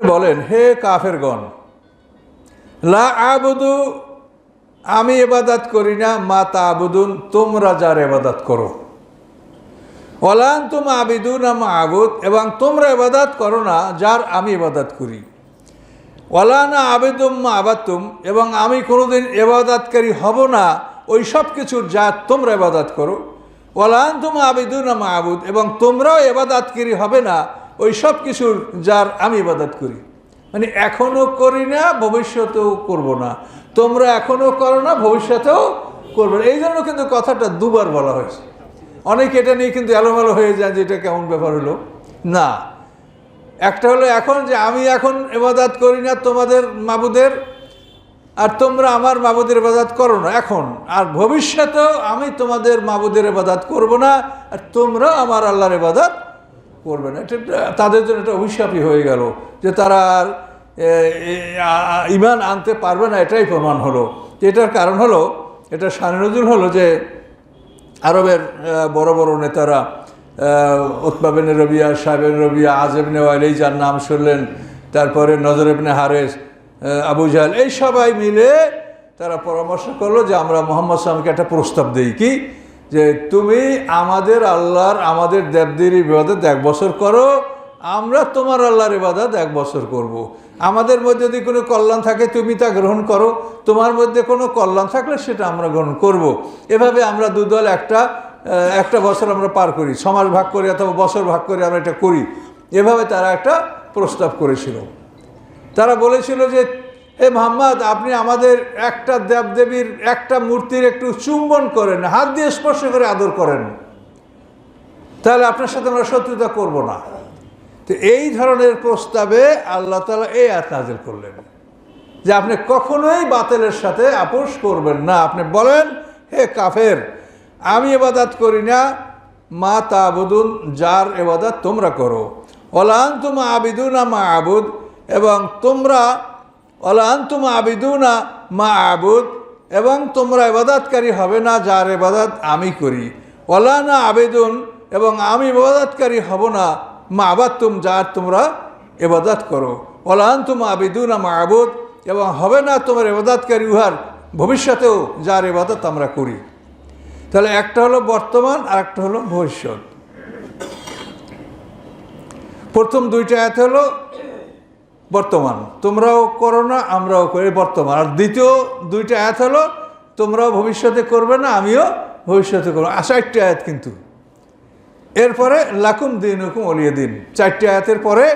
বলেন, হে কাফেরগণ, লা আবুদু, আমি এবাদাত করি না, মা তা আবুদুন তোমরা যার এবাদাত করো। অলান তুম আবিদুন আমা আবুদ, এবং তোমরা এবাদাত করো না, যার আমি এবাদাত করি। ওয়ালানা আবেদুম আবাতুম এবং আমি কোনোদিন এবাদাতকারী হব না। ওই সব কিছুর যা তোমরা এবাদাত করো। ওয়ালান তুম আবেদুন মা আবুদ, এবং তোমরাও এবাদাতকারী হবে না। ওই সব কিছুর যার আমি ইবাদত করি। মানে এখনও করি না, ভবিষ্যতেও করব না। তোমরা এখনও করো না, ভবিষ্যতেও করবে না। এই জন্য কিন্তু কথাটা দুবার বলা হয়েছে। অনেকে এটা নিয়ে কিন্তু এলোমেলো হয়ে যায় যে এটা কেমন ব্যাপার হলো। না। একটা হলো এখন যে আমি এখন এবাদাত করি না তোমাদের মাবুদের, আর তোমরা আমার মাবুদের এবাদাত করো না। এখন, আর ভবিষ্যতেও আমি তোমাদের মাবুদের এবাদাত করব না, আর তোমরাও আমার আল্লাহর এবাদাত করবে না। এটা তাদের জন্য এটা অভিশাপই হয়ে গেল যে তারা আর ইমান আনতে পারবে না, এটাই প্রমাণ হলো। এটার কারণ হলো, এটা সানরজুল হলো যে আরবের বড় বড় নেতারা উৎপাবেন রবিয়া সাহেবেন রবিয়া আজেবনে এই যার নাম শুনলেন, তারপরে নজরেবনে হারেস আবু জাহাল, এই সবাই মিলে তারা পরামর্শ করল যে আমরা মোহাম্মদ সালামকে একটা প্রস্তাব দিই কি যে তুমি আমাদের আল্লাহর, আমাদের দেবদের ইবাদত এক বছর করো, আমরা তোমার আল্লাহর ইবাদত এক বছর করব। আমাদের মধ্যে যদি কোনো কল্যাণ থাকে, তুমি তা গ্রহণ করো তোমার মধ্যে কোনো কল্যাণ থাকলে সেটা আমরা গ্রহণ করব। এভাবে আমরা দুদল একটা একটা বছর আমরা পার করি, সমাজ ভাগ করি অথবা বছর ভাগ করে আমরা এটা করি। এভাবে তারা একটা প্রস্তাব করেছিল। তারা বলেছিল যে, হে মোহাম্মদ, আপনি আমাদের একটা দেবদেবীর একটা মূর্তির একটু চুম্বন করেন, হাত দিয়ে স্পর্শ করে আদর করেন। তাহলে আপনার সাথে আমরা শত্রুতা করব না। তো এই ধরনের প্রস্তাবে আল্লাহ তালা এই আয়াত নাজিল করলেন। যে আপনি কখনোই বাতিলের সাথে আপোষ করবেন না। আপনি বলেন, হে কাফের আমি এবাদাত করি না, মা তাবুদুন, যার এবাদাত তোমরা করো। অলান তুমা আবিদুনা মা আবুদ, এবং তোমরা অলান তুমা আবিদুনা মা আবুদ, এবং তোমরা এবাদাতকারী হবে না যার এবাদাত আমি করি। অলানা আবেদুন, এবং আমি এবাদাতকারী হব না, মা আবাদ তুম যার তোমরা এবাদাত করো। অলান তুম আবিদুনা মা আবুদ, এবং হবে না তোমার এবাদাতকারী উহার ভবিষ্যতেও যার এবাদত আমরা করি। তাহলে একটা হলো বর্তমান আর একটা হলো ভবিষ্যৎ। প্রথম দুইটা আয়াত হলো বর্তমান। তোমরাও করো না, আমরাও করি বর্তমান। আর দ্বিতীয় দুইটা আয়াত হলো, তোমরাও ভবিষ্যতে করবে না, আমিও ভবিষ্যতে করব। একটি আয়াত কিন্তু। এরপরে, লাকুম দিন হুকুম অলিয়ে দিন চারটি আয়াতের পরে,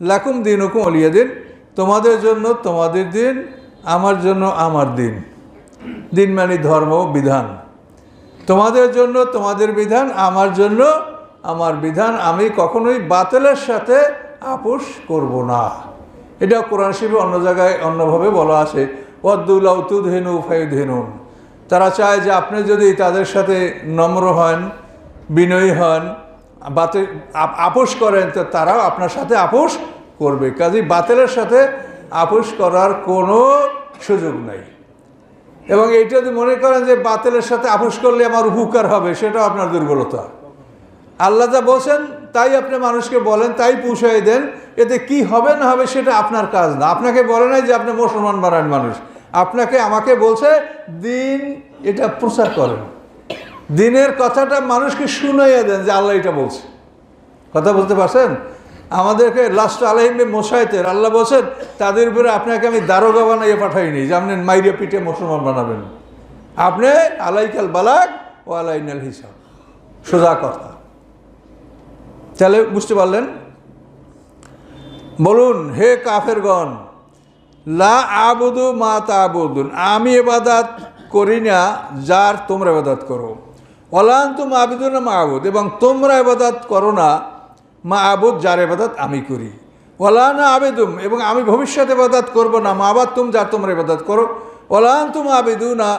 লাকুম দিন হুকুম অলিয়ে দিন তোমাদের জন্য তোমাদের দিন, আমার জন্য আমার দিন। দিন মানে ধর্ম বিধান। তোমাদের জন্য, তোমাদের বিধান, আমার জন্য, আমার বিধান আমি কখনোই বাতিলের সাথে আপোষ করব না। এটা কোরআন শিবে অন্য জায়গায় অন্যভাবে বলা আছে। ফাইদ হেনুন তারা চায় যে আপনি যদি তাদের সাথে নম্র হন, বিনয়ী হন, বাতিল, আপ- আপোষ করেন, তো তারাও আপনার সাথে আপোষ করবে। কাজেই বাতিলের সাথে আপোষ করার কোনো সুযোগ নাই। এবং এইটা যদি মনে করেন যে বাতিলের সাথে আপোষ করলে আমার উপকার হবে, সেটাও আপনার দুর্বলতা। আল্লাহ যা বলছেন, তাই আপনি মানুষকে বলেন, তাই পুষাই দেন, এতে কি হবে না হবে সেটা আপনার কাজ না। আপনাকে বলে নাই যে আপনি মুসলমান বানান মানুষ। আপনাকে, আমাকে বলছে, দিন এটা প্রচার করেন। দিনের কথাটা মানুষকে শুনাইয়া দেন যে আল্লাহ এটা বলছে। কথা বলতে পারছেন? আমাদেরকে লাস্ট আলহিমে মোসাইতের আল্লাহ বলছেন, তাদের উপরে আপনাকে আমি দারোগা বানাইয়ে পাঠাইনি। যে আপনি মাইরে পিঠে মুসলমান বানাবেন। আপনি আলাইকাল বালাক ও আলাইনাল হিসাব। সোজা কথা। তাহলে বুঝতে পারলেন? বলুন, হে কাফেরগণ, লা আবুদু মা তাবুদুন। আমি এবাদাত করি না, যার তোমরা এবাদাত করো। অলান তুম আবিদুন মা আবুদ। এবং তোমরা এবাদাত করো না মা আবুদ যার এবাদাত আমি করি। ওলানা আবেদুম, এবং আমি ভবিষ্যতে এবাদাত করব না। মা আবাদ, তুম যার তোমরা এবাদাত করো। ওলান তুম আবেদু না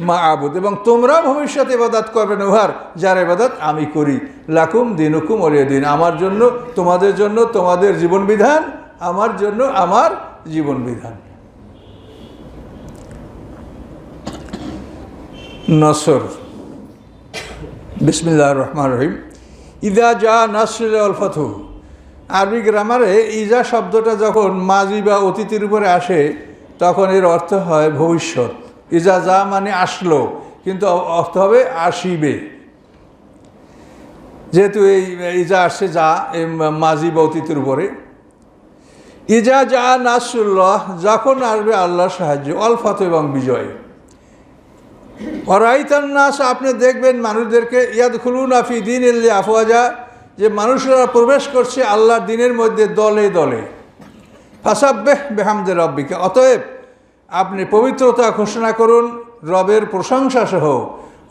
মা আবুদ, এবং তোমরা ভবিষ্যতে ইবাদাত করবে না। উহার, যার ইবাদাত আমি করি। লাকুম দিনুকুম অলিয়া দিন। আমার জন্য, তোমাদের জন্য, তোমাদের জীবন বিধান, আমার জন্য, আমার জীবন বিধান। নসর। বিসমিল্লাহ রহমান রহিম। ইদা যা নাসরুল আল ফাতু আরবি গ্রামারে ইজা শব্দটা যখন মাজি বা অতীতের উপরে আসে, তখন এর অর্থ হয় ভবিষ্যৎ। ইজা যা মানে আসলো, কিন্তু অর্থ হবে আসিবে। যেহেতু এই, ইজা আসছে যা এই মাজি বা অতীতের উপরে। ইজা যা নাসুল্লাহ যখন আসবে আল্লাহর সাহায্য অল্ফাত এবং বিজয়। অরাইতান নাস আপনি দেখবেন মানুষদেরকে ইয়াদ খুলুন আফি দিন এল্লি আফওয়াজা, যে মানুষরা প্রবেশ করছে আল্লাহর দিনের মধ্যে দলে দলে। ফাসাব্বেহ বেহামদে রব্বিকে, অতএব আপনি পবিত্রতা ঘোষণা করুন, রবের প্রশংসা সহ।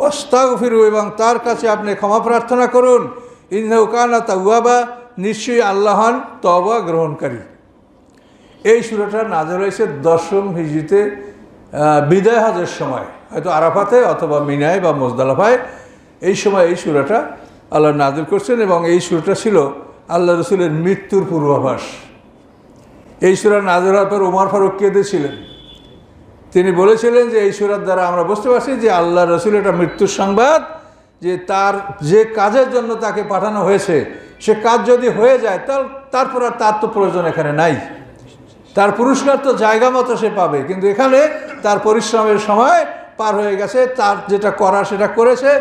অস্তাগ ফিরু এবং তার কাছে আপনি ক্ষমা প্রার্থনা করুন। ইন্দাউকানা তাউয়াবা নিশ্চয়ই আল্লাহন তবা গ্রহণকারী। এই সুরাটা নাজর হয়েছে দশম হিজিতে বিদায় হজের সময়। হয়তো আরাফাতে অথবা মিনায় বা মোজদালাফায়, এই সময় এই সুরাটা আল্লাহ নাজির করছেন এবং এই সুরাটা ছিল আল্লাহ রসুলের মৃত্যুর পূর্বাভাস। এই সুরা নাজর হওয়ার পর উমার ফারুক কেঁদেছিলেন তিনি বলেছিলেন যে এই সুরার দ্বারা আমরা বুঝতে পারছি যে আল্লাহ রসুল এটা মৃত্যুর সংবাদ, যে তার যে কাজের জন্য তাকে পাঠানো হয়েছে, সে কাজ যদি হয়ে যায়, তার, তারপর আর তার তো প্রয়োজন এখানে নাই। তার পুরস্কার তো জায়গা মতো সে পাবে, কিন্তু এখানে তার পরিশ্রমের সময় পার হয়ে গেছে, তার যেটা করা সেটা করেছে,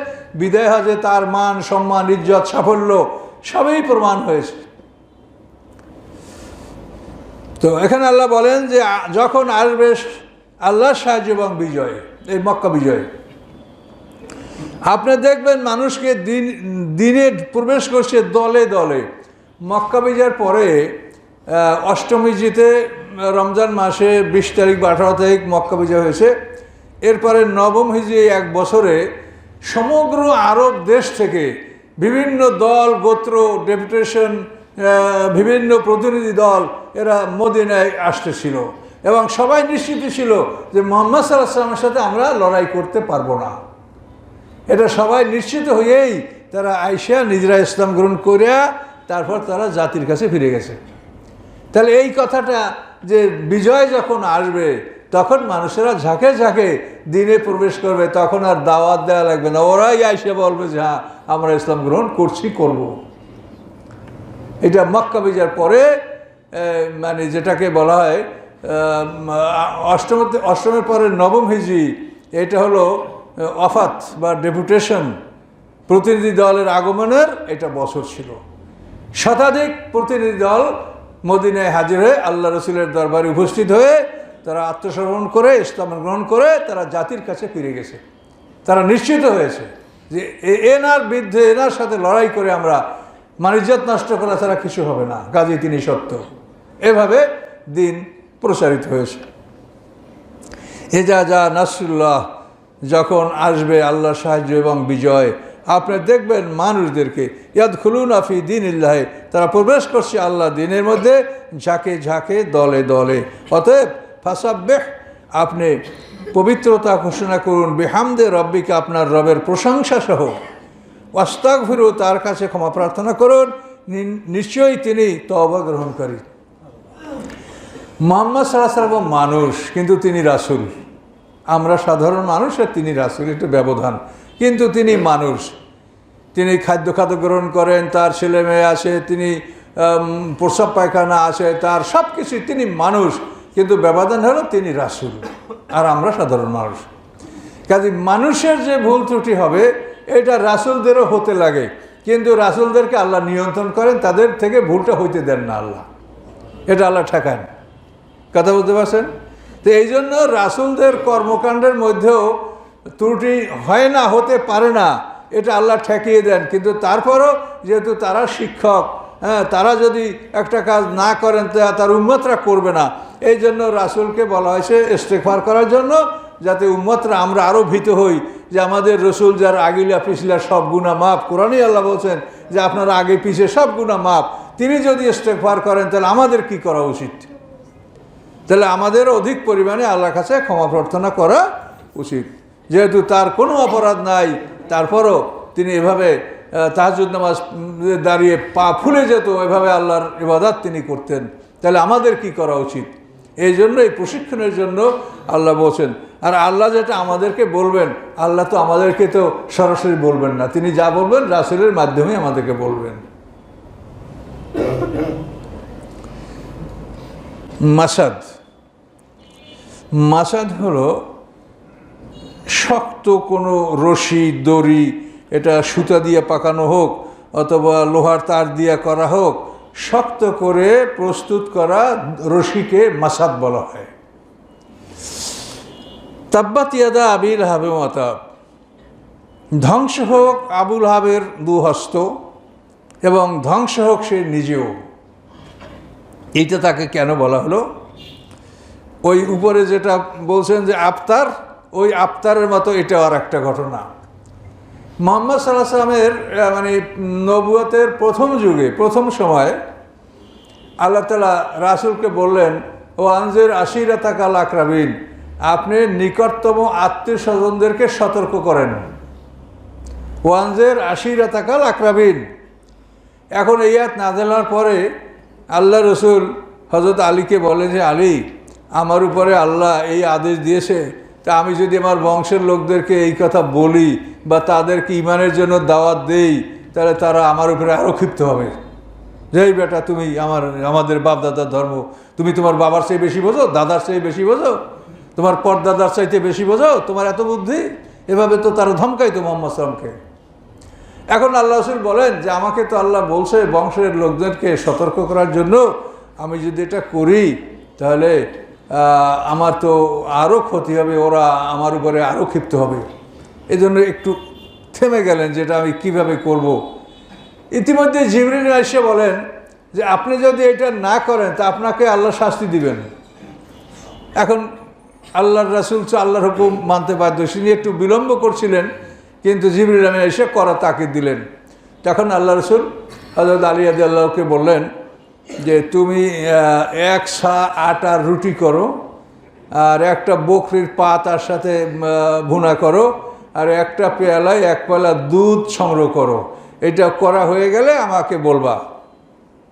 বিদায় হজে তার মান, সম্মান, ইজ্জত, সাফল্য সবই প্রমাণ হয়েছে। তো এখানে আল্লাহ বলেন যে যখন আসবে আল্লাহর সাহায্য এবং বিজয়, এই মক্কা বিজয়। আপনি দেখবেন মানুষকে দিন, দিনে প্রবেশ করছে দলে দলে। মক্কা বিজয়ের পরে অষ্টমী জিতে রমজান মাসে বিশ তারিখ বা আঠারো তারিখ মক্কা বিজয় হয়েছে। এরপরে নবম হিজে এক বছরে সমগ্র আরব দেশ থেকে বিভিন্ন দল, গোত্র, ডেপুটেশন বিভিন্ন প্রতিনিধি দল এরা মদিনায় আসতেছিল এবং সবাই নিশ্চিত ছিল যে মোহাম্মদ সাল্লাহ সাল্লামের সাথে আমরা লড়াই করতে পারব না। এটা সবাই নিশ্চিত হয়েই তারা আইসিয়া নিজেরা ইসলাম গ্রহণ করিয়া তারপর তারা জাতির কাছে ফিরে গেছে। তাহলে এই কথাটা যে বিজয় যখন আসবে তখন মানুষেরা ঝাঁকে ঝাঁকে দিনে প্রবেশ করবে, তখন আর দাওয়াত দেওয়া লাগবে না। ওরাই আইসে বলবে যে হ্যাঁ আমরা ইসলাম গ্রহণ করছি, করব। এটা মক্কা বিজয়ের পরে মানে যেটাকে বলা হয় অষ্টমতে অষ্টমের পরে নবম হিজি এটা হলো অফাত বা ডেপুটেশন। প্রতিনিধি দলের আগমনের এটা বছর ছিল। শতাধিক প্রতিনিধি দল মদিনায় হাজির হয়ে আল্লাহ রসুলের দরবারে উপস্থিত হয়ে তারা আত্মসমর্পণ করে, ইসলাম গ্রহণ করে, তারা জাতির কাছে ফিরে গেছে। তারা নিশ্চিত হয়েছে যে এ- এনার বিরুদ্ধে, এনার সাথে লড়াই করে আমরা মানিজ্যত নষ্ট করা ছাড়া কিছু হবে না, কাজে তিনি সত্য। এভাবে দিন প্রসারিত হয়েছে। এজা যা যা নাসরুল্লাহ যখন আসবে আল্লাহর সাহায্য এবং বিজয় আপনি দেখবেন মানুষদেরকে ইয়াদ খুলুন আফি দিন ইল্লাহে তারা প্রবেশ করছে আল্লাহ দিনের মধ্যে, ঝাঁকে ঝাঁকে, দলে দলে। অতএব ফাসাব্বেহ আপনি পবিত্রতা ঘোষণা করুন বেহামদে রব্বিকে আপনার রবের প্রশংসা সহ। অস্তাক ফিরু তার কাছে ক্ষমা প্রার্থনা করুন নিশ্চয়ই তিনি তবা গ্রহণকারী। মোহাম্মদ সাল্লাহ মানুষ কিন্তু তিনি রাসুল। আমরা সাধারণ মানুষ আর তিনি রাসুল একটু ব্যবধান। কিন্তু তিনি মানুষ। তিনি খাদ্য খাদ্য গ্রহণ করেন তার ছেলে মেয়ে আসে তিনি আম, প্রস্রাব পায়খানা আসে তার সব কিছুই তিনি মানুষ। কিন্তু ব্যবধান হলো তিনি রাসুল, আর আমরা সাধারণ মানুষ। কাজে মানুষের যে ভুল ত্রুটি হবে, এটা রাসুলদেরও হতে লাগে। কিন্তু রাসুলদেরকে আল্লাহ নিয়ন্ত্রণ করেন, তাদের থেকে ভুলটা হইতে দেন না আল্লাহ। এটা আল্লাহ ঠেকান। কথা বলতে পারছেন? তো এই জন্য রাসুলদের কর্মকাণ্ডের মধ্যেও ত্রুটি হয় না, হতে পারে না। এটা আল্লাহ ঠেকিয়ে দেন। কিন্তু তারপরও যেহেতু তারা শিক্ষক হ্যাঁ তারা যদি একটা কাজ না করেন তা তার উন্মতরা করবে না। এই জন্য রাসুলকে বলা হয়েছে ইস্তেকফার করার জন্য, যাতে উম্মতরা আমরা আরও ভীত হই যে আমাদের রসুল যার আগিলা পিছলা সব গুণা মাপ কোরআনই আল্লাহ বলছেন যে আপনারা আগে পিছিয়ে সব গুণা মাপ তিনি যদি ইস্তেকফার করেন তাহলে আমাদের কি করা উচিত? তাহলে আমাদের অধিক পরিমাণে আল্লাহর কাছে ক্ষমা প্রার্থনা করা উচিত। যেহেতু তার কোনো অপরাধ নাই, তারপরও তিনি এভাবে তাহাজুদ নামাজ দাঁড়িয়ে পা ফুলে যেত, এভাবে আল্লাহর ইবাদাত তিনি করতেন। তাহলে আমাদের কি করা উচিত? এই জন্য এই প্রশিক্ষণের জন্য আল্লাহ বলছেন, আর আল্লাহ যেটা আমাদেরকে বলবেন, আল্লাহ তো আমাদেরকে তো সরাসরি বলবেন না। তিনি যা বলবেন, রাসুলের মাধ্যমে আমাদেরকে বলবেন। মাসাদ। মাসাদ হলো, শক্ত কোনো রশি, দড়ি এটা সুতা দিয়ে পাকানো হোক অথবা লোহার তার দিয়ে করা হোক, শক্ত করে প্রস্তুত করা রশিকে মাসাদ বলা হয়। তাব্বাত ইয়াদা আবিল হাবে মাতাব ধ্বংস হোক আবুল হাবের দুহস্ত এবং ধ্বংস হোক সে নিজেও। এইটা তাকে কেন বলা হলো? ওই উপরে যেটা বলছেন যে আফতার, ওই আফতারের মতো এটা আর একটা ঘটনা। মোহাম্মদ সাল্লাহ সাল্লামের মানে নবুয়তের প্রথম যুগে, প্রথম সময় আল্লাহ তালা রাসুলকে বললেন, ও আনজের আশিরা তাকাল আকরাবিন আপনি নিকটতম আত্মীয় স্বজনদেরকে সতর্ক করেন। ওয়ানজের আশিরা তাকাল আকরাবিন এখন এই আয়াত নাজেলার পরে আল্লাহ রসুল হজরত আলীকে বলে যে, আলী, আমার উপরে আল্লাহ এই আদেশ দিয়েছে। তা আমি যদি আমার বংশের লোকদেরকে এই কথা বলি বা তাদেরকে ইমানের জন্য দাওয়াত দেই, তাহলে তারা আমার উপরে আরও ক্ষিপ্ত হবে। যেই বেটা, তুমি আমার, আমাদের বাপ দাদার ধর্ম, তুমি তোমার বাবার চেয়ে বেশি বোঝো, দাদার চেয়ে বেশি বোঝো? তোমার পরদাদার চাইতে বেশি বোঝো? তোমার এত বুদ্ধি? এভাবে তো তারা ধমকাইতো মোহাম্মদ সালামকে এখন আল্লাহ রসুল বলেন যে, আমাকে তো আল্লাহ বলছে বংশের লোকদেরকে সতর্ক করার জন্য, আমি যদি এটা করি, তাহলে আমার তো আরও ক্ষতি হবে, ওরা আমার উপরে আরও ক্ষিপ্ত হবে। এই জন্য একটু থেমে গেলেন যেটা আমি কীভাবে করব। ইতিমধ্যে জিবরিন এসে বলেন যে আপনি যদি এটা না করেন, তা আপনাকে আল্লাহ শাস্তি দিবেন এখন আল্লাহর রাসুল তো আল্লাহর হুকুম মানতে বাধ্য, তিনি একটু বিলম্ব করছিলেন, কিন্তু জিবরিল আমিন এসে করা তাকে দিলেন তখন আল্লাহ রসুল হজরত আলী আদি আল্লাহকে বললেন যে, তুমি এক সা আটার রুটি করো, আর একটা বকরির পা তার সাথে ভুনা করো আর একটা পেয়ালায় এক পেয়ালা দুধ সংগ্রহ করো। এটা করা হয়ে গেলে আমাকে বলবা।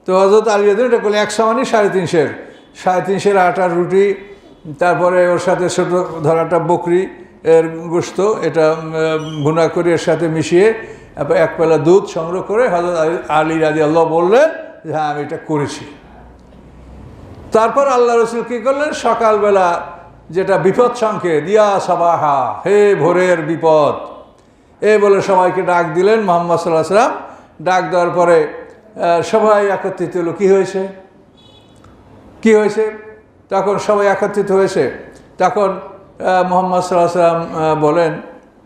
তো হজরত আলী আদিন এটা করলে একশো মানে সাড়ে তিনশের। সাড়ে তিনশের আটার রুটি, তারপরে ওর সাথে ছোটো ধরাটা বকরি এর গোস্ত এটা ভুনা করে এর সাথে মিশিয়ে এক পেলা দুধ সংগ্রহ করে হজরত আলী রাজি আল্লাহ বললেন যে হ্যাঁ আমি এটা করেছি। তারপর আল্লাহ রসুল কী করলেন? সকালবেলা যেটা বিপদ সংকে দিয়া সাবাহা, হে ভোরের বিপদ। এ বলে সবাইকে ডাক দিলেন মোহাম্মদ সাল্লাহ সাল্লাম ডাক দেওয়ার পরে সবাই একত্রিত হলো। কী হয়েছে? কি হয়েছে? তখন সবাই একত্রিত হয়েছে। তখন মোহাম্মদ সাল্লাহ সাল্লাম বলেন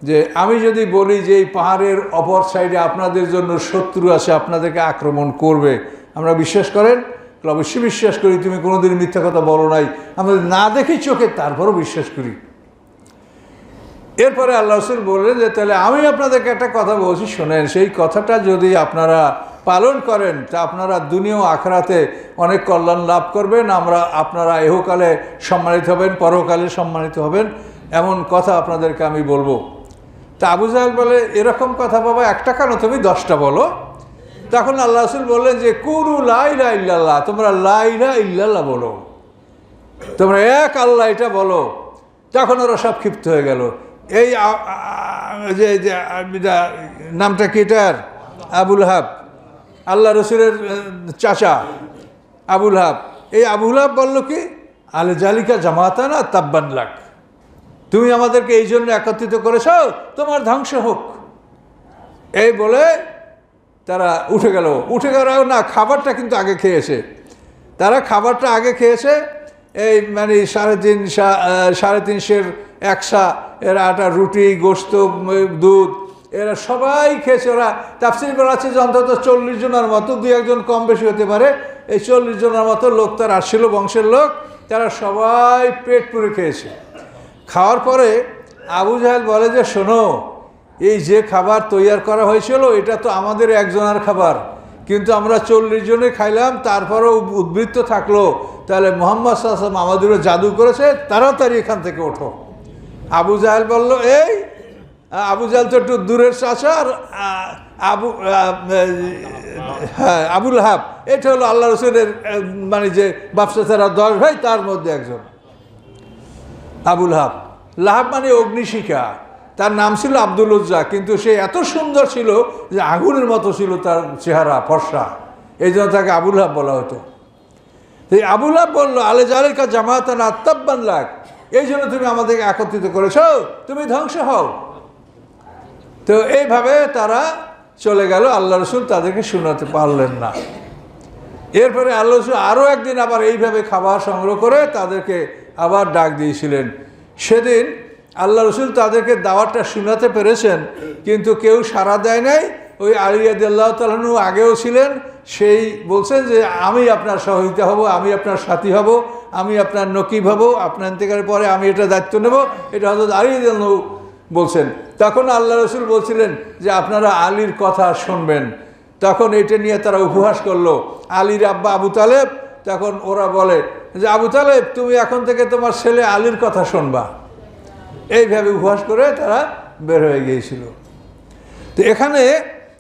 যে, আমি যদি বলি যে এই পাহাড়ের অপর সাইডে আপনাদের জন্য শত্রু আছে, আপনাদেরকে আক্রমণ করবে, আমরা বিশ্বাস করেন বলে, অবশ্যই বিশ্বাস করি তুমি কোনোদিন মিথ্যা কথা বলো নাই। আমরা না দেখি চোখে তারপরও বিশ্বাস করি। এরপরে আল্লাহ রসুল বললেন যে তাহলে আমি আপনাদেরকে একটা কথা বলছি শোনেন সেই কথাটা যদি আপনারা পালন করেন তা আপনারা দুনিয়া ও আখরাতে অনেক কল্যাণ লাভ করবেন। আমরা আপনারা এহকালে সম্মানিত হবেন পরকালে সম্মানিত হবেন। এমন কথা আপনাদেরকে আমি বলব। তা আবু বলে এরকম কথা বাবা একটা কেন তুমি দশটা বলো। তখন আল্লাহ রসুল বললেন যে কুরু লাইলা ইল্লাল্লাহ। তোমরা লাইলা ইল্লাল্লাহ বলো। তোমরা এক আল্লাহ এটা বলো। তখন ওরা সব ক্ষিপ্ত হয়ে গেল। এই যে নামটা কি এটার? আবুল হাব। আল্লাহ রসুলের চাচা, আবুল হাব। এই আবুল হাব বলল কি? আলে জালিকা জামাতা না তাব্বান লাখ তুমি আমাদেরকে এই জন্য একত্রিত করেছ, তোমার ধ্বংস হোক। এই বলে তারা উঠে গেল। উঠে গেল না, খাবারটা কিন্তু আগে খেয়েছে তারা খাবারটা আগে খেয়েছে এই মানে সাড়ে তিন সাড়ে তিনশের একশা, এর আটা, রুটি, গোস্ত দুধ, এরা সবাই খেয়েছে। ওরা তাফসির করা আছে যে অন্তত চল্লিশ জনের মতো, দুই একজন কম বেশি হতে পারে। এই চল্লিশ জনের মতো লোক তার আসছিল, বংশের লোক। তারা সবাই পেট পুরে খেয়েছে। খাওয়ার পরে আবু জাহেল বলে যে, শোনো এই যে খাবার তৈয়ার করা হয়েছিল, এটা তো আমাদের একজনের খাবার। কিন্তু আমরা চল্লিশ জনে খাইলাম, তারপরেও উদ্বৃত্ত থাকল। তাহলে মোহাম্মদ সাল্লাম আমাদেরও জাদু করেছে, তাড়াতাড়ি এখান থেকে ওঠো। আবু জাহেল বলল, এই, আবু জাহেল তো একটু দূরের চাষা আর আবু হ্যাঁ আবুল হাব। এটা হলো আল্লাহ রসুলের মানে যে বাপসা ছাড়া দশ ভাই, তার মধ্যে একজন। আবুল হাব। লাহাব মানে অগ্নিশিখা। তার নাম ছিল আব্দুল উজ্জা, কিন্তু সে এত সুন্দর ছিল যে আগুনের মতো ছিল তার চেহারা, ফর্সা। এই জন্য তাকে আবুল হাব বলা হতো। এই আবুল হাব বলল, আলে জালেকা জামাতান আত্মাব্বান লাগ এই জন্য তুমি আমাদেরকে একত্রিত করেছ। তুমি ধ্বংস হও। তো এইভাবে তারা চলে গেল। আল্লাহ রসুল তাদেরকে শোনাতে পারলেন না। এরপরে আল্লাহ রসুল আরও একদিন আবার এইভাবে খাবার সংগ্রহ করে তাদেরকে আবার ডাক দিয়েছিলেন। সেদিন আল্লাহ রসুল তাদেরকে দাওয়াতটা শোনাতে পেরেছেন, কিন্তু কেউ সাড়া দেয় নাই। ওই আলিয়াদ আল্লাহ তালু আগেও ছিলেন, সেই বলছেন যে, আমি আপনার সহযোগিতা হব, আমি আপনার সাথী হব, আমি আপনার নকিব হব, আপনার থেকে পরে আমি এটা দায়িত্ব নেব। এটা হজরত আলিয়াদ বলছেন। তখন আল্লাহ রসুল বলছিলেন যে, আপনারা আলীর কথা শুনবেন। তখন এটা নিয়ে তারা উপহাস করল। আলীর আব্বা আবু তালেব, তখন ওরা বলে যে, আবু তালেব, তুমি এখন থেকে তোমার ছেলে আলীর কথা শুনবা। এইভাবে উপহাস করে তারা বের হয়ে গিয়েছিল। তো এখানে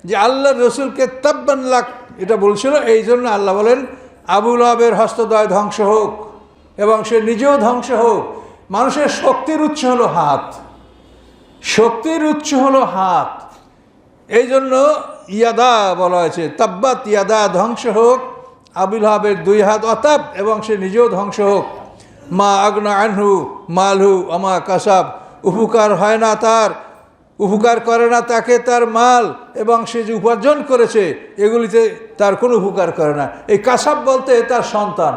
যে আল্লাহ রসুলকে তাব্বান লাখ এটা বলছিল, এই জন্য আল্লাহ বলেন আবুল আবের হস্তদয় ধ্বংস হোক এবং সে নিজেও ধ্বংস হোক। মানুষের শক্তির উৎস হলো হাত। শক্তির উৎস হলো হাত। এই জন্য ইয়াদা বলা হয়েছে, তাব্বাত ইয়াদা ধ্বংস হোক আবুল হাবের দুই হাত অতাপ এবং সে নিজেও ধ্বংস হোক। মা আগনা আনহু, মালহু, আমা কাসাব। উপকার হয় না তার, উপকার করে না তাকে তার মাল, এবং সে যে উপার্জন করেছে, এগুলিতে তার কোনো উপকার করে না। এই কাসাব বলতে তার সন্তান।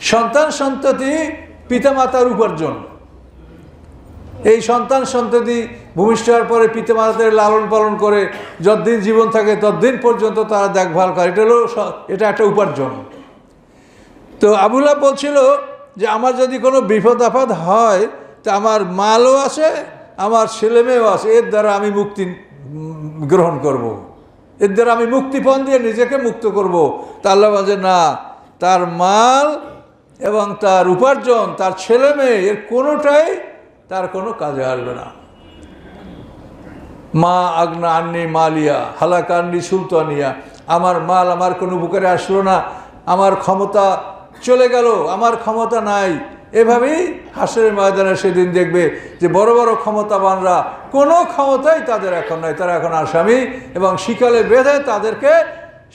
সন্তান সন্ততি পিতামাতার উপার্জন। এই সন্তান সন্ততি ভূমিষ্ঠ হওয়ার পরে পিতামাতাদের লালন পালন করে, যতদিন জীবন থাকে ততদিন পর্যন্ত তারা দেখভাল করে। এটা হলো এটা একটা উপার্জন। তো আবুল্লাহ বলছিল যে আমার যদি কোনো বিপদ আপদ হয়, তা আমার মালও আছে আমার ছেলেমেয়েও আছে এর দ্বারা আমি মুক্তি গ্রহণ করব। এর দ্বারা আমি মুক্তিপণ দিয়ে নিজেকে মুক্ত করব। তা আল্লাহ বলছে না, তার মাল এবং তার উপার্জন, তার ছেলে মেয়ে এর কোনোটাই তার কোনো কাজে আসবে না মা আগনা আন্নি মালিয়া হালাকান্নি সুলতানিয়া, আমার মাল আমার কোনো উপকারে আসলো না, আমার ক্ষমতা চলে গেল, আমার ক্ষমতা নাই। এভাবেই হাসরের ময়দানে সেদিন দেখবে যে বড় বড় ক্ষমতাবানরা কোনো ক্ষমতাই তাদের এখন নাই, তারা এখন আসামি এবং শিকালে বেঁধে তাদেরকে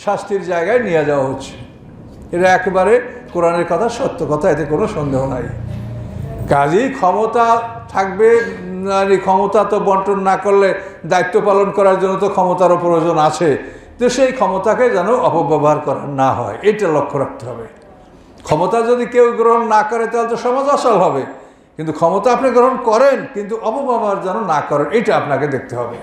শাস্তির জায়গায় নিয়ে যাওয়া হচ্ছে। এটা একেবারে কোরআনের কথা, সত্য কথা, এতে কোনো সন্দেহ নাই। কাজেই ক্ষমতা থাকবে ক্ষমতা তো বন্টন না করলে দায়িত্ব পালন করার জন্য তো ক্ষমতারও প্রয়োজন আছে। তো সেই ক্ষমতাকে যেন অপব্যবহার করা না হয়, এটা লক্ষ্য রাখতে হবে। ক্ষমতা যদি কেউ গ্রহণ না করে, তাহলে তো সমাজ অসল হবে। কিন্তু ক্ষমতা আপনি গ্রহণ করেন, কিন্তু অপব্যবহার যেন না করেন, এটা আপনাকে দেখতে হবে।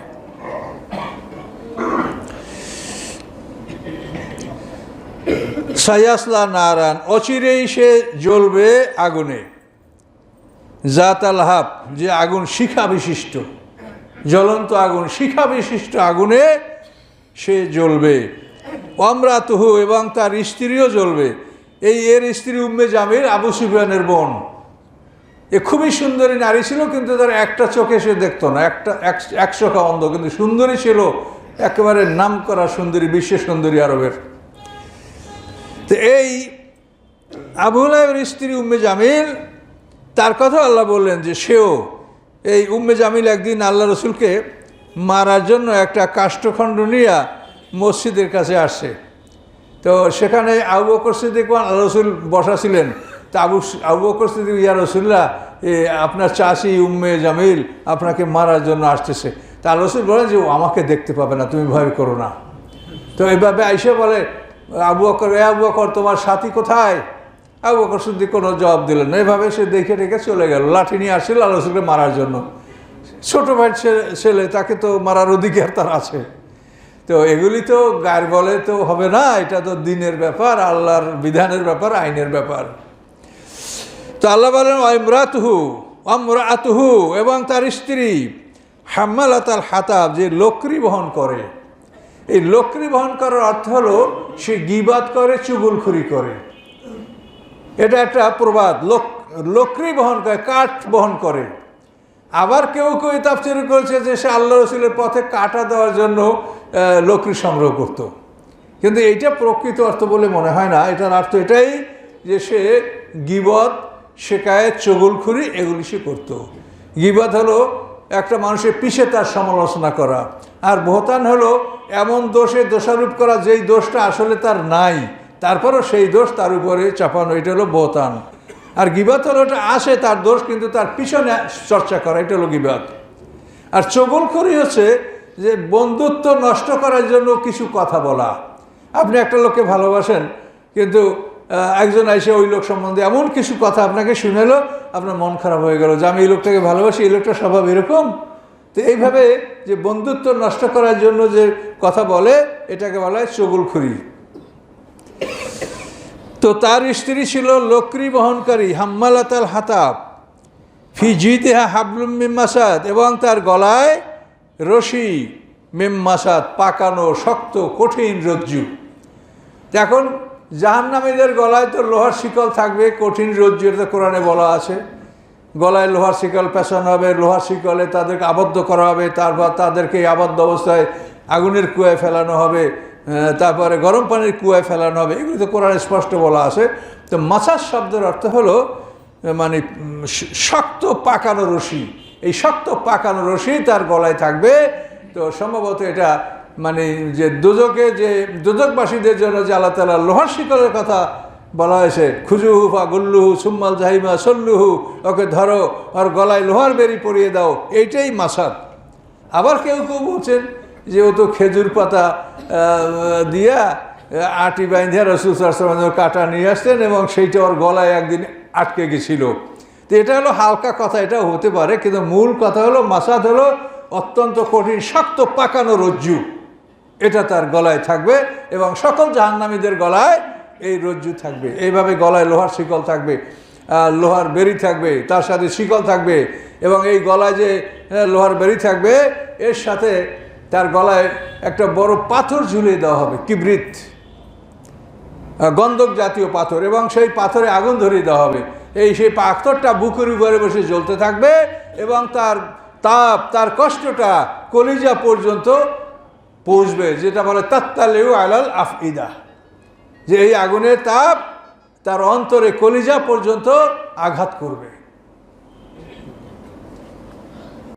সায়াসলা নারায়ণ, অচিরেই সে জ্বলবে আগুনে। জাত আল হাব যে আগুন শিখা বিশিষ্ট, জ্বলন্ত আগুন শিখা বিশিষ্ট আগুনে সে জ্বলবে। অমরাতহু এবং তার স্ত্রীও জ্বলবে। এই এর স্ত্রী উম্মে জামির আবু সুফিয়ানের বোন। এ খুবই সুন্দরী নারী ছিল, কিন্তু তার একটা চোখে সে দেখতো না। একটা, এক- এক চোখা অন্ধ, কিন্তু সুন্দরী ছিল। একেবারে নাম করা সুন্দরী, বিশ্ব সুন্দরী আরবের। তো এই আবুলাইয়ের স্ত্রী উম্মে জামিল, তার কথা আল্লাহ বললেন যে, সেও এই উম্মে জামিল একদিন আল্লাহ রসুলকে মারার জন্য একটা কাষ্ঠখণ্ড নিয়ে মসজিদের কাছে আসে তো সেখানে আবু বকর সিদ্দিক রসুল বসা ছিলেন। তা আবু আবু বকর সিদ্দিক, ইয়া রসুল্লাহ এ, আপনার চাষি উম্মে জামিল আপনাকে মারার জন্য আসতেছে। তা রসুল বলেন যে, ও আমাকে দেখতে পাবে না, তুমি ভয় করো না। তো এভাবে আইসে বলে, আবু বকর, এ আবু বকর, তোমার সাথী কোথায়? আবু বকর সিদ্দিক কোনো জবাব দিলেন না। এভাবে সে দেখে রেখে চলে গেল, লাঠি নিয়ে আসছিল আল্লাহ রসুলকে মারার জন্য। ছোট ভাই ছেলে, তাকে তো মারার অধিকার তার আছে। তো এগুলি তো গায়ের বলে তো হবে না, এটা তো দিনের ব্যাপার, আল্লাহর বিধানের ব্যাপার, আইনের ব্যাপার। তো আল্লাহ বলেন অমরাতহু অমরাতহু এবং তার স্ত্রী হাম্মালাত আল হাতাব, যে লোকরি বহন করে। এই লোকরি বহন করার অর্থ হলো, সে গিবাদ করে, চুগুলখুরি করে। এটা একটা প্রবাদ, লোক, লোকরি বহন করে, কাঠ বহন করে। আবার কেউ কেউ তাফসির করেছে যে সে আল্লাহ রসুলের পথে কাটা দেওয়ার জন্য লোকরি সংগ্রহ করত। কিন্তু এইটা প্রকৃত অর্থ বলে মনে হয় না। এটার অর্থ এটাই যে সে গিবত শেখায়ত চগুলখুরি এগুলি সে করতো। গিবত হলো একটা মানুষের পিছে তার সমালোচনা করা। আর বহতান হলো এমন দোষে দোষারোপ করা যেই দোষটা আসলে তার নাই। তারপরও সেই দোষ তার উপরে চাপানো, এটা হলো বহতান। আর গিবত হলো ওটা আসে তার দোষ, কিন্তু তার পিছনে চর্চা করা, এটা হলো গিবত। আর চগলখড়ি হচ্ছে যে বন্ধুত্ব নষ্ট করার জন্য কিছু কথা বলা। আপনি একটা লোককে ভালোবাসেন, কিন্তু একজন এসে ওই লোক সম্বন্ধে এমন কিছু কথা আপনাকে শুনেলো, আপনার মন খারাপ হয়ে গেল যে আমি এই লোকটাকে ভালোবাসি, এই লোকটা স্বভাব এরকম? তো এইভাবে যে বন্ধুত্ব নষ্ট করার জন্য যে কথা বলে, এটাকে বলা হয় চগুলখুরি। তো তার স্ত্রী ছিল লক্রি বহনকারী, হাম্মালাতাল হাতাব, ফি জিতেহা হাবলুম মিম্মাসাদ এবং তার গলায় রশি মিম্মাসাদ পাকানো, শক্ত, কঠিন রজ্জু। এখন জাহান্নামীদের গলায় তো লোহার শিকল থাকবে, কঠিন রজ্জু, এটা কোরআনে বলা আছে। গলায় লোহার শিকল পেছানো হবে, লোহার শিকলে তাদেরকে আবদ্ধ করা হবে, তারপর তাদেরকে আবদ্ধ অবস্থায় আগুনের কুয়ায় ফেলানো হবে তারপরে গরম পানির কুয়ায় ফেলানো হবে, এগুলো তো কোরআনে স্পষ্ট বলা আছে। তো মাসাজ শব্দের অর্থ হলো মানে শক্ত পাকানো রশি। এই শক্ত পাকানো রশি তার গলায় থাকবে। তো সম্ভবত এটা মানে যে দুদকে যে দুদকবাসীদের জন্য যে আল্লাহ তালা লোহার শিকলের কথা বলা হয়েছে, খুজুহু বা গুল্লুহু সুম্মাল জাহিমা সল্লুহু, ওকে ধরো আর গলায় লোহার বেরি পরিয়ে দাও, এইটাই মাসাদ। আবার কেউ কেউ বলছেন যে ও তো খেজুর পাতা দিয়া আটি বাইন্ধে রসুল কাটা নিয়ে আসতেন এবং সেইটা ওর গলায় একদিন আটকে গেছিল। তো এটা হলো হালকা কথা এটা হতে পারে কিন্তু মূল কথা হলো মাসাদ হলো অত্যন্ত কঠিন শক্ত পাকানো রজ্জু। এটা তার গলায় থাকবে এবং সকল জাহান্নামীদের গলায় এই রজ্জু থাকবে। এইভাবে গলায় লোহার শিকল থাকবে লোহার বেরি থাকবে তার সাথে শিকল থাকবে এবং এই গলায় যে লোহার বেরি থাকবে এর সাথে তার গলায় একটা বড় পাথর ঝুলিয়ে দেওয়া হবে কিবরিত আহ, গন্ধক জাতীয় পাথর এবং সেই পাথরে আগুন ধরিয়ে দেওয়া হবে। এই সেই পাথরটা বুকের উপরে বসে জ্বলতে থাকবে এবং তার তাপ, তার কষ্টটা কলিজা পর্যন্ত পৌঁছবে, যেটা বলে তাত্তালেউ আলাল আফিদা যে এই আগুনের তাপ তার অন্তরে কলিজা পর্যন্ত আঘাত করবে।